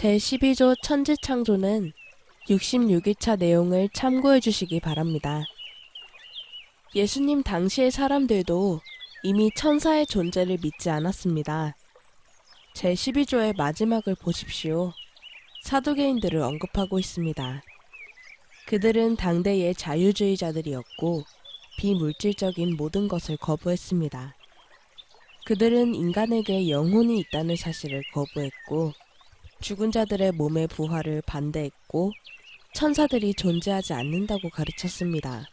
제12조 천지창조는 66일차 내용을 참고해 주시기 바랍니다. 예수님 당시의 사람들도 이미 천사의 존재를 믿지 않았습니다. 제12조의 마지막을 보십시오. 사두개인들을 언급하고 있습니다. 그들은 당대의 자유주의자들이었고 비물질적인 모든 것을 거부했습니다. 그들은 인간에게 영혼이 있다는 사실을 거부했고 죽은 자들의 몸의 부활을 반대했고 천사들이 존재하지 않는다고 가르쳤습니다.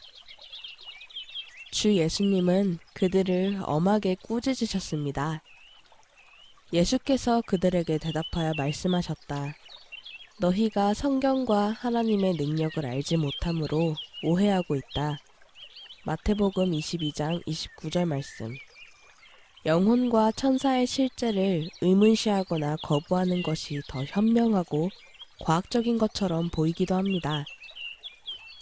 주 예수님은 그들을 엄하게 꾸짖으셨습니다. 예수께서 그들에게 대답하여 말씀하셨다. 너희가 성경과 하나님의 능력을 알지 못함으로 오해하고 있다. 마태복음 22장 29절 말씀. 영혼과 천사의 실제를 의문시하거나 거부하는 것이 더 현명하고 과학적인 것처럼 보이기도 합니다.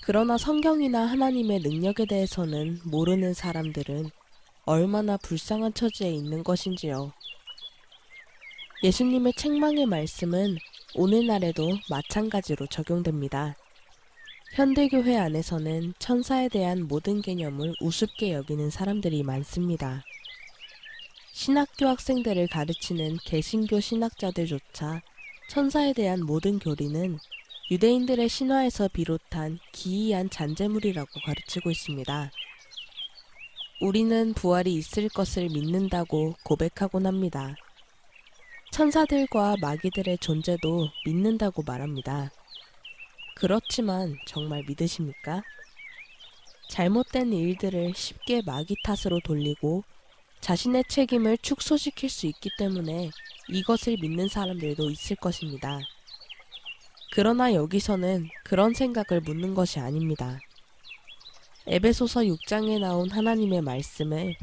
그러나 성경이나 하나님의 능력에 대해서는 모르는 사람들은 얼마나 불쌍한 처지에 있는 것인지요. 예수님의 책망의 말씀은 오늘날에도 마찬가지로 적용됩니다. 현대교회 안에서는 천사에 대한 모든 개념을 우습게 여기는 사람들이 많습니다. 신학교 학생들을 가르치는 개신교 신학자들조차 천사에 대한 모든 교리는 유대인들의 신화에서 비롯한 기이한 잔재물이라고 가르치고 있습니다. 우리는 부활이 있을 것을 믿는다고 고백하곤 합니다. 천사들과 마귀들의 존재도 믿는다고 말합니다. 그렇지만 정말 믿으십니까? 잘못된 일들을 쉽게 마귀 탓으로 돌리고 자신의 책임을 축소시킬 수 있기 때문에 이것을 믿는 사람들도 있을 것입니다. 그러나 여기서는 그런 생각을 묻는 것이 아닙니다. 에베소서 6장에 나온 하나님의 말씀을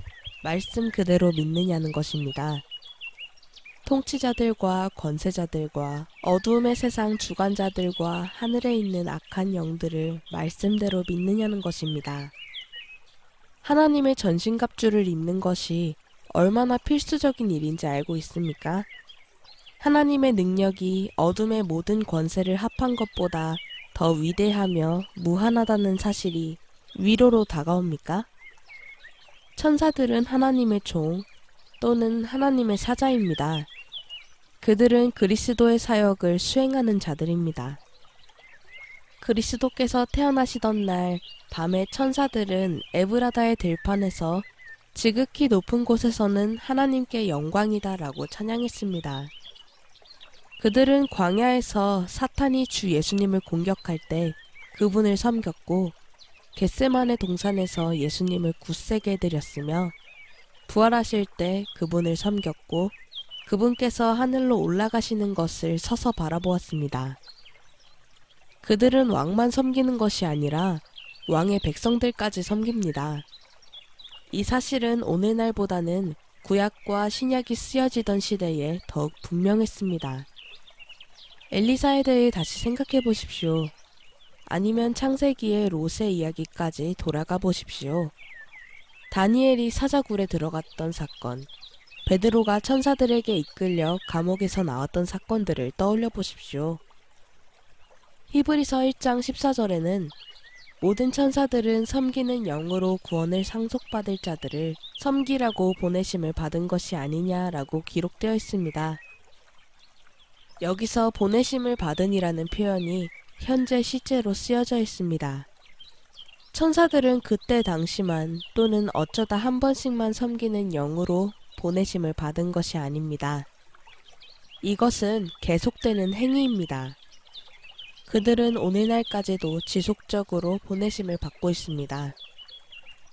말씀 그대로 믿느냐는 것입니다. 통치자들과 권세자들과 어두움의 세상 주관자들과 하늘에 있는 악한 영들을 말씀대로 믿느냐는 것입니다. 하나님의 전신갑주를 입는 것이 얼마나 필수적인 일인지 알고 있습니까? 하나님의 능력이 어둠의 모든 권세를 합한 것보다 더 위대하며 무한하다는 사실이 위로로 다가옵니까? 천사들은 하나님의 종 또는 하나님의 사자입니다. 그들은 그리스도의 사역을 수행하는 자들입니다. 그리스도께서 태어나시던 날 밤에 천사들은 에브라다의 들판에서 지극히 높은 곳에서는 하나님께 영광이다 라고 찬양했습니다. 그들은 광야에서 사탄이 주 예수님을 공격할 때 그분을 섬겼고 겟세만의 동산에서 예수님을 굳세게 드렸으며 부활하실 때 그분을 섬겼고 그분께서 하늘로 올라가시는 것을 서서 바라보았습니다. 그들은 왕만 섬기는 것이 아니라 왕의 백성들까지 섬깁니다. 이 사실은 오늘날보다는 구약과 신약이 쓰여지던 시대에 더욱 분명했습니다. 엘리사에 대해 다시 생각해 보십시오. 아니면 창세기의 롯의 이야기까지 돌아가 보십시오. 다니엘이 사자굴에 들어갔던 사건, 베드로가 천사들에게 이끌려 감옥에서 나왔던 사건들을 떠올려 보십시오. 히브리서 1장 14절에는 모든 천사들은 섬기는 영으로 구원을 상속받을 자들을 섬기라고 보내심을 받은 것이 아니냐라고 기록되어 있습니다. 여기서 보내심을 받은이라는 표현이 현재 시제로 쓰여져 있습니다. 천사들은 그때 당시만 또는 어쩌다 한 번씩만 섬기는 영으로 보내심을 받은 것이 아닙니다. 이것은 계속되는 행위입니다. 그들은 오늘날까지도 지속적으로 보내심을 받고 있습니다.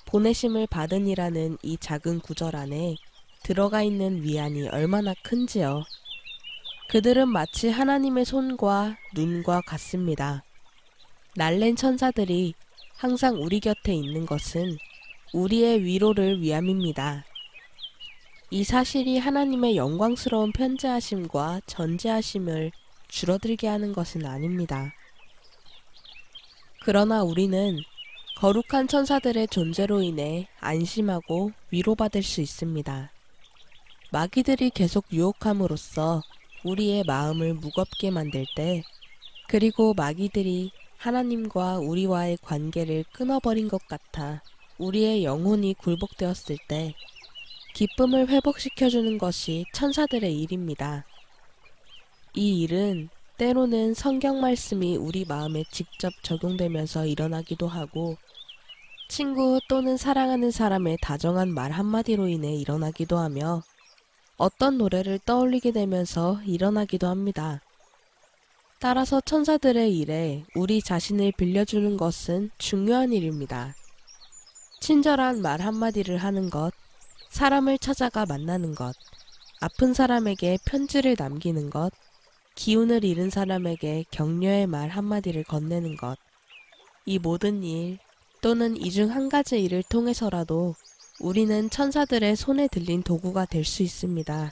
보내심을 받은이라는 이 작은 구절 안에 들어가 있는 위안이 얼마나 큰지요. 그들은 마치 하나님의 손과 눈과 같습니다. 날랜 천사들이 항상 우리 곁에 있는 것은 우리의 위로를 위함입니다. 이 사실이 하나님의 영광스러운 편재하심과 전재하심을 줄어들게 하는 것은 아닙니다. 그러나 우리는 거룩한 천사들의 존재로 인해 안심하고 위로받을 수 있습니다. 마귀들이 계속 유혹함으로써 우리의 마음을 무겁게 만들 때, 그리고 마귀들이 하나님과 우리와의 관계를 끊어버린 것 같아 우리의 영혼이 굴복되었을 때, 기쁨을 회복시켜주는 것이 천사들의 일입니다. 이 일은 때로는 성경 말씀이 우리 마음에 직접 적용되면서 일어나기도 하고, 친구 또는 사랑하는 사람의 다정한 말 한마디로 인해 일어나기도 하며, 어떤 노래를 떠올리게 되면서 일어나기도 합니다. 따라서 천사들의 일에 우리 자신을 빌려주는 것은 중요한 일입니다. 친절한 말 한마디를 하는 것, 사람을 찾아가 만나는 것, 아픈 사람에게 편지를 남기는 것, 기운을 잃은 사람에게 격려의 말 한마디를 건네는 것. 이 모든 일 또는 이 중 한 가지 일을 통해서라도 우리는 천사들의 손에 들린 도구가 될 수 있습니다.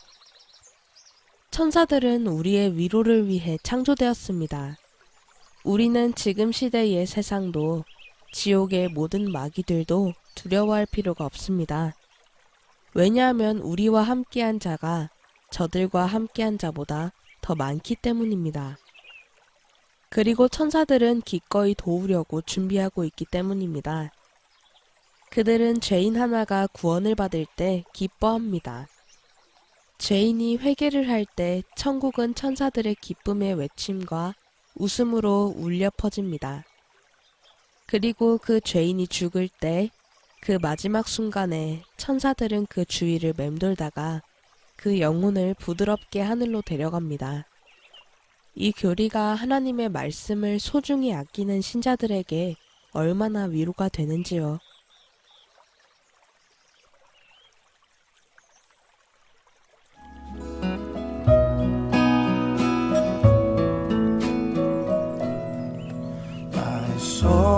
천사들은 우리의 위로를 위해 창조되었습니다. 우리는 지금 시대의 세상도 지옥의 모든 마귀들도 두려워할 필요가 없습니다. 왜냐하면 우리와 함께한 자가 저들과 함께한 자보다 더 많기 때문입니다. 그리고 천사들은 기꺼이 도우려고 준비하고 있기 때문입니다. 그들은 죄인 하나가 구원을 받을 때 기뻐합니다. 죄인이 회개를 할 때 천국은 천사들의 기쁨의 외침과 웃음으로 울려 퍼집니다. 그리고 그 죄인이 죽을 때 그 마지막 순간에 천사들은 그 주위를 맴돌다가 그 영혼을 부드럽게 하늘로 데려갑니다. 이 교리가 하나님의 말씀을 소중히 아끼는 신자들에게 얼마나 위로가 되는지요. So.